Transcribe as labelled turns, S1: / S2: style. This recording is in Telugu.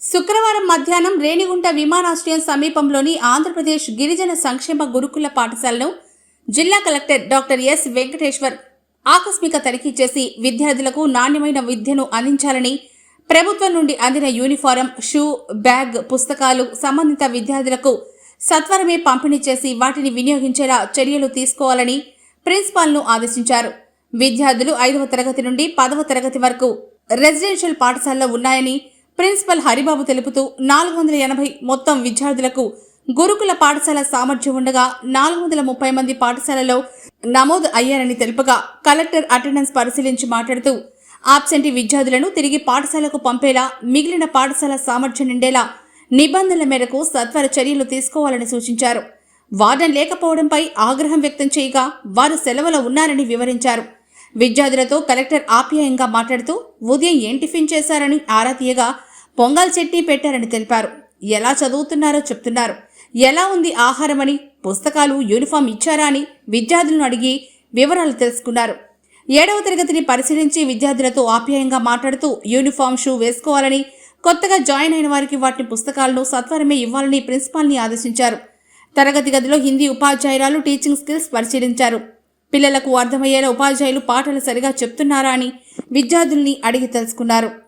S1: శుక్రవారం మధ్యాహ్నం రేణిగుంట విమానాశ్రయం సమీపంలోని ఆంధ్రప్రదేశ్ గిరిజన సంక్షేమ గురుకుల పాఠశాలను జిల్లా కలెక్టర్ డాక్టర్ ఎస్ వెంకటేశ్వర్ ఆకస్మిక తనిఖీ చేసి విద్యార్థులకు నాణ్యమైన విద్యను అందించాలని ప్రభుత్వం నుండి అందిన యూనిఫారం షూ బ్యాగ్ పుస్తకాలు సంబంధిత విద్యార్థులకు సత్వరమే పంపిణీ చేసి వాటిని వినియోగించేలా చర్యలు తీసుకోవాలని ప్రిన్సిపాల్ను ఆదేశించారు. విద్యార్థులు ఐదవ తరగతి నుండి పదవ తరగతి వరకు రెసిడెన్షియల్ పాఠశాలలో ఉన్నాయని ప్రిన్సిపల్ హరిబాబు తెలుపుతూ నాలుగు వందల ఎనభై మొత్తం విద్యార్థులకు గురుకుల పాఠశాల సామర్థ్యం ఉండగా నాలుగు వందల ముప్పై మంది పాఠశాలలో నమోదు అయ్యారని తెలుపగా కలెక్టర్ అటెండెన్స్ పరిశీలించి మాట్లాడుతూ ఆబ్సెంటీ విద్యార్థులను తిరిగి పాఠశాలకు పంపేలా మిగిలిన పాఠశాల సామర్థ్యం నిండేలా నిబంధనల మేరకు సత్వర చర్యలు తీసుకోవాలని సూచించారు. వార్డన్ లేకపోవడంపై ఆగ్రహం వ్యక్తం చేయగా వారు సెలవులో ఉన్నారని వివరించారు. విద్యార్థులతో కలెక్టర్ ఆప్యాయంగా మాట్లాడుతూ ఉదయం ఏం టిఫిన్ చేశారని ఆరా తీయగా పొంగల్ చట్నీ పెట్టారని తెలిపారు. ఎలా చదువుతున్నారో చెప్తున్నారు. ఎలా ఉంది ఆహారమని పుస్తకాలు యూనిఫామ్ ఇచ్చారా అని విద్యార్థులను అడిగి వివరాలు తెలుసుకున్నారు. ఏడవ తరగతిని పరిశీలించి విద్యార్థులతో ఆప్యాయంగా మాట్లాడుతూ యూనిఫామ్ షూ వేసుకోవాలని కొత్తగా జాయిన్ అయిన వారికి వాటి పుస్తకాలను సత్వరమే ఇవ్వాలని ప్రిన్సిపాల్ని ఆదేశించారు. తరగతి గదిలో హిందీ ఉపాధ్యాయురాలు టీచింగ్ స్కిల్స్ పరిశీలించారు. పిల్లలకు అర్థమయ్యేలా ఉపాధ్యాయులు పాఠాలు సరిగా చెప్తున్నారా అని విద్యార్థుల్ని అడిగి తెలుసుకున్నారు.